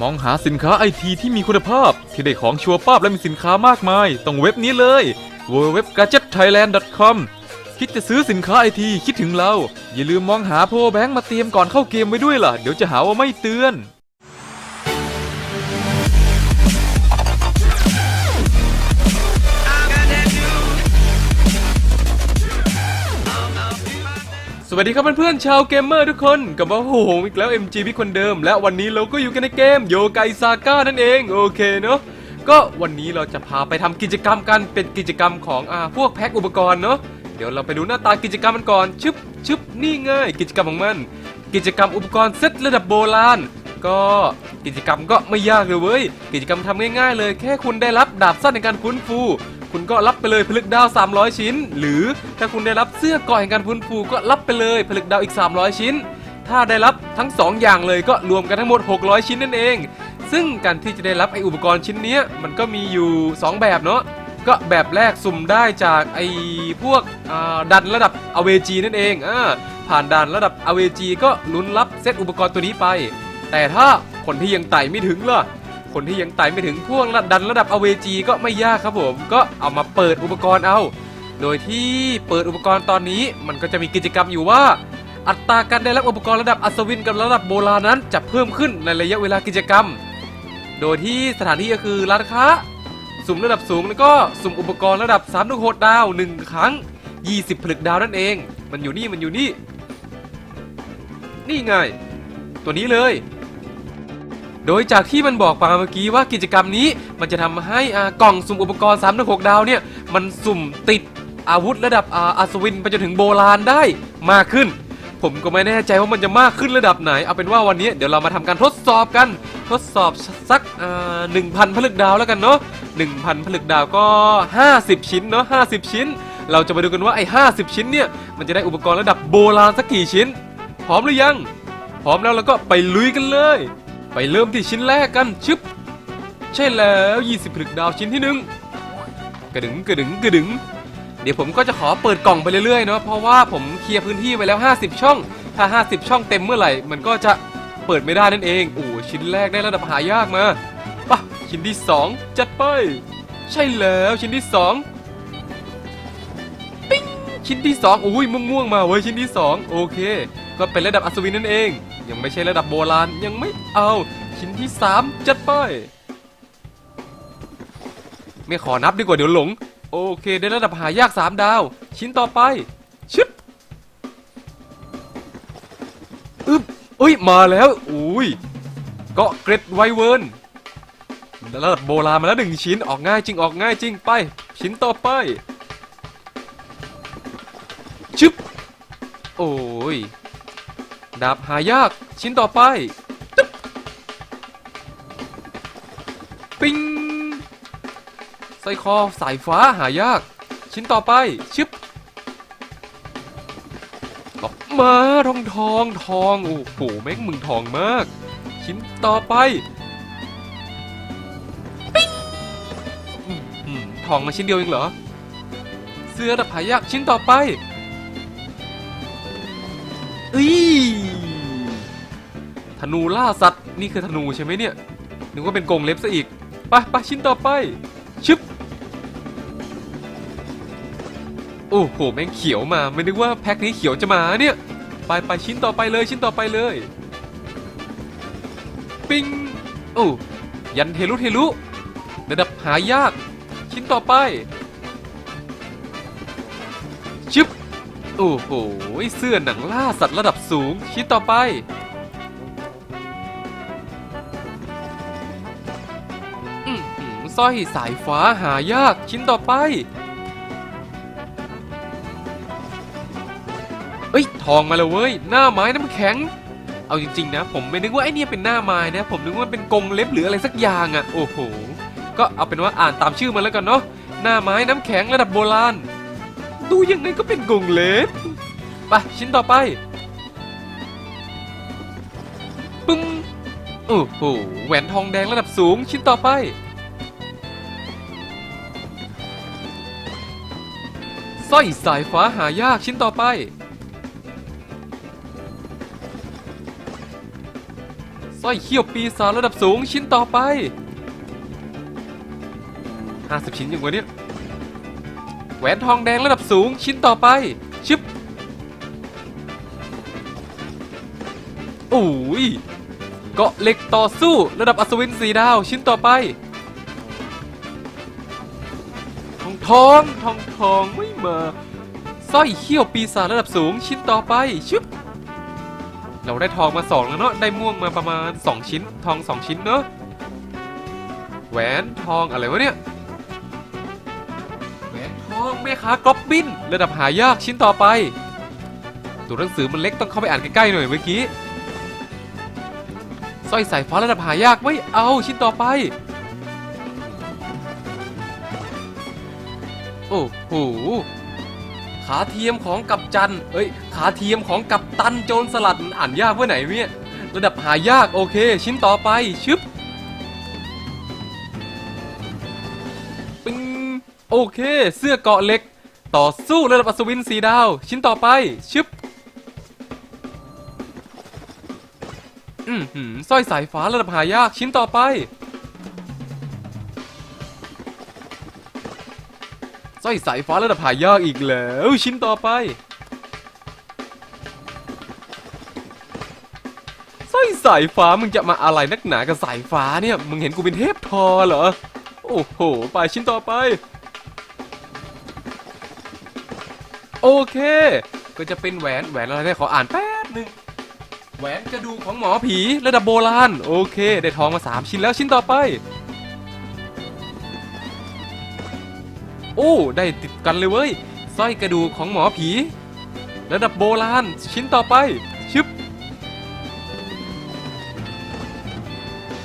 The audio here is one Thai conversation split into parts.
มองหาสินค้าไอทีที่มีคุณภาพ ที่ได้ของชัวร์ป้าบและมีสินค้ามากมาย ต้องเว็บนี้เลย www.gadgetthailand.com คิดจะซื้อสินค้าไอทีคิดถึงเรา อย่าลืมมองหาโพแบงค์มาเตรียมก่อนเข้าเกมไว้ด้วยล่ะ เดี๋ยวจะหาว่าไม่เตือน สวัสดีครับเพื่อนๆชาวเกมเมอร์ทุกคนกลับมาโหงอีกแล้ว MG พี่คนเดิม และวันนี้เราก็อยู่กันในเกมโยไกซาก้านั่นเองโอเคเนาะก็วันนี้เราจะพาไปทำกิจกรรมกันเป็นกิจกรรมของอ่าพวกแพ็คอุปกรณ์เนาะเดี๋ยวเราไปดูหน้าตากิจกรรมมันก่อนชึบชึบนี่ง่ายกิจกรรมของมัน กิจกรรมอุปกรณ์เซตระดับโบราณก็กิจกรรมก็ไม่ยากเลยเว้ยกิจกรรมทำง่าย ๆ เลยแค่คุณได้รับดาบสั้นในการฟื้นฟู คุณก็รับไปเลยผลึกดาว 300 ชิ้น หรือถ้าคุณได้รับเสื้อก่อแห่งการฟื้นฟูก็รับไปเลยผลึกดาวอีก 300 ชิ้น ถ้าได้รับทั้ง 2 อย่างเลยก็รวมกันทั้งหมด 600 ชิ้นนั่นเอง ซึ่งการที่จะได้รับไออุปกรณ์ชิ้นนี้มันก็มีอยู่ 2 แบบเนาะก็แบบแรกสุ่มได้จากไอพวกดันระดับอเวจีนั่นเองอ่าผ่านด่านระดับอเวจีก็ลุ้นรับเซตอุปกรณ์ตัวนี้ไป แต่ถ้าคนที่ยังไต่ไม่ถึงล่ะ คนที่ยังไต่ไม่ถึงพ่วกระดันระดับอเวจีก็ไม่ยากครับผม ก็เอามาเปิดอุปกรณ์เอา โดยที่เปิดอุปกรณ์ตอนนี้ มันก็จะมีกิจกรรมอยู่ว่า อัตราการได้รับอุปกรณ์ระดับอัศวินกับระดับโบราณนั้นจะเพิ่มขึ้นในระยะเวลากิจกรรม โดยที่สถานที่ก็คือร้านค้าสุ่มระดับสูงแล้วก็สุ่มอุปกรณ์ระดับ3ามถึงหดาว 1 ครั้ง 20ผลึกดาวนั่นเอง มันอยู่นี่มันอยู่นี่ นี่ไง ตัวนี้เลย โดยจากที่มันบอกมาเมื่อกี้ว่ากิจกรรมนี้มันจะทำให้กล่องสุ่มอุปกรณ์3ามถึงหดาวเนี่ยมันสุ่มติดอาวุธระดับอาอัศวินไปจนถึงโบราณได้มากขึ้น ผมก็ไม่แน่ใจว่ามันจะมากขึ้นระดับไหน เอาเป็นว่าวันนี้เดี๋ยวเรามาทำการทดสอบกัน ทดสอบสักหนึ่งพันผลึกดาวแล้วกันเนาะหนึ่งพันผลึกดาวก็ 50 ชิ้นเนาะ50ชิ้น เราจะมาดูกันว่าไอ้50ชิ้นเนี่ยมันจะได้อุปกรณ์ระดับโบราณสักกี่ชิ้น พร้อมหรือยัง พร้อมแล้วเราก็ไปลุยกันเลย ไปเริ่มที่ชิ้นแรกกันชึบ ใช่แล้ว 20ผลึกดาวชิ้นที่หนึ่งกระดึงกระดึงกระดึง เดี๋ยวผมก็จะขอเปิดกล่องไปเรื่อยๆเนาะเพราะว่าผมเคลียร์พื้นที่ไว้แล้ว 50 ช่อง ถ้า 50 ช่องเต็มเมื่อไหร่ มันก็จะเปิดไม่ได้นั่นเองโอ้ชิ้นแรกได้ระดับหายากมาปะชิ้นที่ 2 จัดไป ใช่แล้วชิ้นที่ 2 ปิ้งชิ้นที่ 2 อุ้ยม่วงๆมาเว้ยชิ้นที่ 2 โอเค ก็เป็นระดับอัศวินนั่นเอง ยังไม่ใช่ระดับโบราณยังไม่เอา ชิ้นที่ 3 จัดไป ไม่ขอนับดีกว่าเดี๋ยวหลง โอเค ได้ระดับหายาก 3 ดาว ชิ้นต่อไปชึบอึบอุ้ย มาแล้วอุ้ยเกาะเกร็ดไวเวิร์นระดับโบราณมาแล้วหนึ่งชิ้นออกง่ายจริงออกง่ายจริงไป ชิ้นต่อไปชึบโอ้ย ดาบหายากชิ้นต่อไปปิ้งสร้อยคอสายฟ้าหายาก ชิ้นต่อไปชึบออกมาทองทองทองโอ้โหแม่งมึงทองมาก ชิ้นต่อไปปิ้งทองมาชิ้นเดียวเองเหรอ เสื้อดับหายากชิ้นต่อไป อี ธนูล่าสัตว์นี่คือธนูใช่ไหมเนี่ยนึกว่าเป็นกรงเล็บซะอีกไปไปชิ้นต่อไปชึบโอ้โหแม่งเขียวมาไม่นึกว่าแพ็คนี้เขียวจะมาเนี่ยไปไปชิ้นต่อไปเลยชิ้นต่อไปเลย ปิงโอ้ยันเทลุเทลุระดับหายาก ชิ้นต่อไปชึบโอ้โหเสื้อหนังล่าสัตว์ระดับสูง ชิ้นต่อไป สร้อยสายฟ้าหายากชิ้นต่อไป เอ้ย ทองมาแล้วเว้ย หน้าไม้น้ำแข็ง เอาจริง ๆ นะ ผมไม่นึกว่าไอ้เนี่ยเป็นหน้าไม้นะ ผมนึกว่าเป็นกรงเล็บหรืออะไรสักอย่างอะ่ะ โอ้โห ก็เอาเป็นว่าอ่านตามชื่อมันแล้วกันเนาะ หน้าไม้น้ำแข็งระดับโบราณ ดูยังไงก็เป็นกรงเล็บไปชิ้นต่อไป ปึ้ง โอ้โห แหวนทองแดงระดับสูงชิ้นต่อไป สร้อยสายฟ้าหายากชิ้นต่อไป สร้อยเขี้ยวปีศาจระดับสูงชิ้นต่อไปห้าสิบชิ้นอย่างวะเนี่ยแหวนทองแดงระดับสูงชิ้นต่อไปชึบโอ้ยเกาะเหล็กต่อสู้ระดับอัศวินสีดาวชิ้นต่อไป ทองทองทองไม่มาสร้อยเขี้ยวปีศาจระดับสูงชิ้นต่อไปชึบเราได้ทองมาสองแล้วเนาะได้ม่วงมาประมาณ 2 ชิ้น ทอง 2 ชิ้นเนาะแหวนทองอะไรวะเนี่ยแหวนทองแม่ค้ากอบบิน ระดับหายากชิ้นต่อไป ตัวหนังสือมันเล็กต้องเข้าไปอ่านใกล้ๆหน่อยเมื่อกี้สร้อยสายฟ้าระดับหายากไม่เอาชิ้นต่อไป หขาเทียมของกับจัน เอ้ย ขาเทียมของกับตันโจรสลัดอ่านยากเว่าไหนเนี่ยระดับหายากโอเค ชิ้นต่อไปชึบปิงโอเค เสื้อเกาะเหล็ก ต่อสู้ระดับอัศวินสีดาว ชิ้นต่อไปชึบอืมหืมสร้อยสายฟ้าระดับหายากชิ้นต่อไป ร้อยสายฟ้าระดับหายากอีกแล้ว ชิ้นต่อไปสร้อยสายฟ้ามึงจะมาอะไรนักหนากับสายฟ้าเนี่ย มึงเห็นกูเป็นเทพทอเหรอ โอ้โห ไปชิ้นต่อไป โอเค ก็จะเป็นแหวนแหวนอะไรได้ขออ่านแป๊บหนึ่งแหวนกระดูกของหมอผีระดับโบราณ โอเค ได้ทองมาสามชิ้นแล้วชิ้นต่อไป โอ้ ได้ติดกันเลยเว้ยสร้อยกระดูกของหมอผี ระดับโบราณชิ้นต่อไปชึบ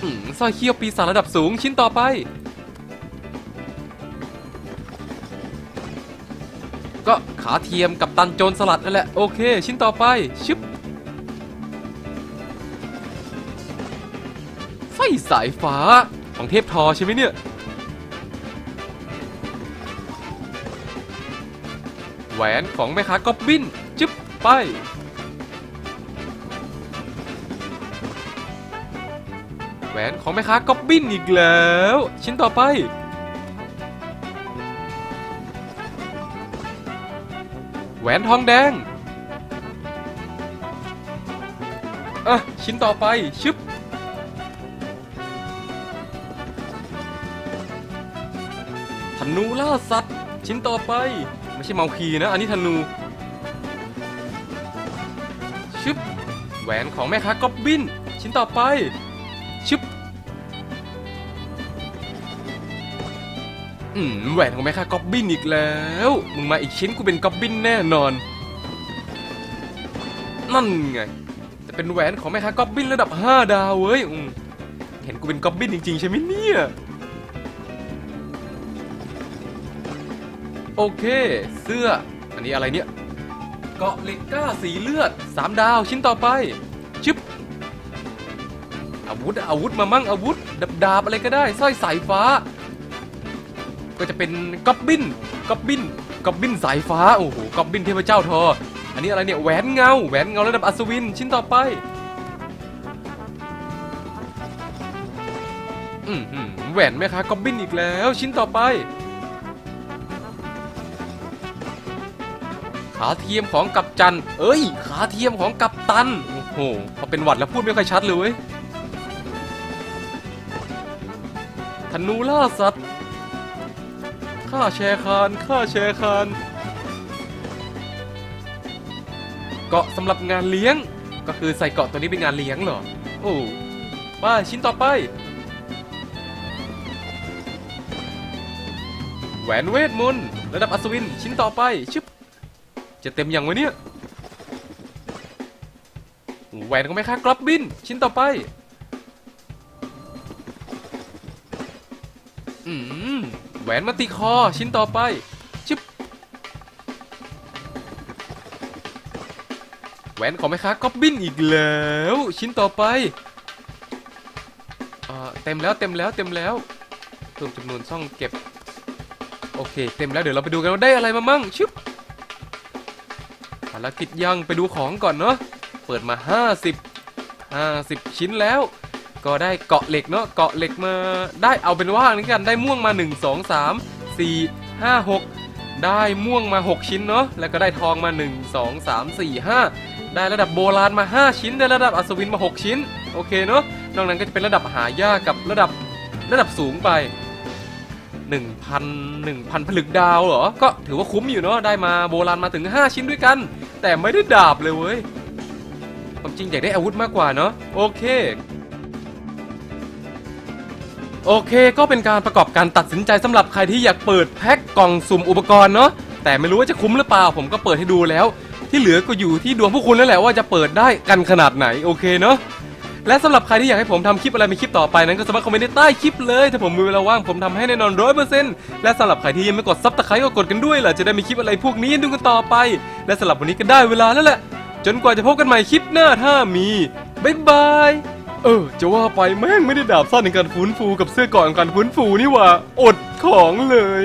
อืมสร้อยเขี้ยวปีศาจระดับสูงชิ้นต่อไป ก็ขาเทียมกับตันโจรสลัดนั่นแหละ โอเค ชิ้นต่อไปชึบสร้อยสายฟ้าของเทพทอใช่ไหมเนี่ย แหวนของแม่ค้ากอบบินจึ๊บไปแหวนของแม่ค้ากอบบินอีกแล้ว ชิ้นต่อไป แหวนทองแดงอะชิ้นต่อไปชึบธนูล่าสัตว์ ชิ้นต่อไป ไม่ใช่เมาคีนะ อันนี้ธนูชึบแหวนของแม่ค้ากอบบิน ชิ้นต่อไปชึบอืมแหวนของแม่ค้ากอบบินอีกแล้ว มึงมาอีกชิ้นกูเป็นกอบบินแน่นอน นั่นไงจะเป็นแหวนของแม่ค้ากอบบินระดับ 5 ดาวเว้ยอืมเห็นกูเป็นกอบบินจริง ๆ ใช่ไหมเนี่ย โอเค เสื้อ อันนี้อะไรเนี่ย เกาะเหล็กก้าสีเลือด 3 ดาวชิ้นต่อไป ชึบ อาวุธอาวุธมามั่งอาวุธดาบดาบอะไรก็ได้สร้อยสายฟ้า ก็จะเป็นก๊อบบินก๊อบบินก๊อบบินสายฟ้า โอ้โหก๊อบบินเทพเจ้าทอ อันนี้อะไรเนี่ย แหวนเงา แหวนเงาระดับอัศวิน ชิ้นต่อไป อืมหืมแหวนแม่ค้าก๊อบบินอีกแล้ว ชิ้นต่อไป ขาเทียมของกัปจัน เอ้ย ขาเทียมของกัปตัน โอ้โหพอเป็นหวัดแล้วพูดไม่ค่อยชัดเลยธนูล่าสัตว์ข้าแชร์คานข้าแชร์คานเกาะสำหรับงานเลี้ยง ก็คือใส่เกาะตัวนี้เป็นงานเลี้ยงเหรอ โอ้ไป้าชิ้นต่อไป แหวนเวทมนต์ระดับอัศวินชิ้นต่อไปชึบ จะเต็มอย่างวะเนี่ยแหวนของแม่ค้ากรอบบิน ชิ้นต่อไป อืมแหวนมาติคอ ชิ้นต่อไปชึบแหวนของแม่ค้ากอบบินอีกแล้ว ชิ้นต่อไปเต็มแล้วเต็มแล้วเต็มแล้วเพิ่มจำนวนช่องเก็บ โอเค เต็มแล้วเดี๋ยวเราไปดูกันว่าได้อะไรมามั่งชึบารกิจยังไปดูของก่อนเนาะเปิดมา 50 50 ชิ้นแล้ว ก็ได้เกาะเหล็กเนาะเกาะเหล็กมาได้เอาเป็นว่านี่กันได้ม่วงมา 1 2 3 4 5 6 ได้ม่วงมา 6 ชิ้นเนาะแล้วก็ได้ทองมา 1 2 3 4 5 ได้ระดับโบราณมา 5 ชิ้น ได้ระดับอัศวินมา 6 ชิ้นโอเคเนาะนอกนั้นก็จะเป็นระดับหายากกับระดับระดับสูงไป1,000 1,000ผลึกดาวเหรอ ก็ถือว่าคุ้มอยู่เนาะ ได้มาโบราณมาถึง 5 ชิ้นด้วยกัน แต่ไม่ได้ดาบเลยเว้ยความจริงอยากได้อาวุธมากกว่าเนาะโอเค โอเคก็เป็นการประกอบการตัดสินใจสำหรับใครที่อยากเปิดแพ็คกล่องสุ่มอุปกรณ์เนาะแต่ไม่รู้ว่าจะคุ้มหรือเปล่า ผมก็เปิดให้ดูแล้ว ที่เหลือก็อยู่ที่ดวงพวกคุณแล้วแหละว่าจะเปิดได้กันขนาดไหนโอเคเนาะ และสำหรับใครที่อยากให้ผมทำคลิปอะไรเป็นคลิปต่อไปนั้นก็สามารถคอมเมนต์ในใต้คลิปเลย ถ้าผมมีเวลาว่างผมทำให้แน่นอนร้อยเปอร์เซ็นต์และสำหรับใครที่ยังไม่กดซับสไครต์ก็กดกันด้วยล่ะจะได้มีคลิปอะไรพวกนี้ดูกันต่อไป และสำหรับวันนี้ก็ได้เวลาแล้วแหละจนกว่าจะพบกันใหม่คลิปหน้าถ้ามีบ๊ายบายเออ จะว่าไปแม่งไม่ได้ดาบสั้นในการฟื้นฟูกับเสื้อก่อนการฟื้นฟูนี่ว่า อดของเลย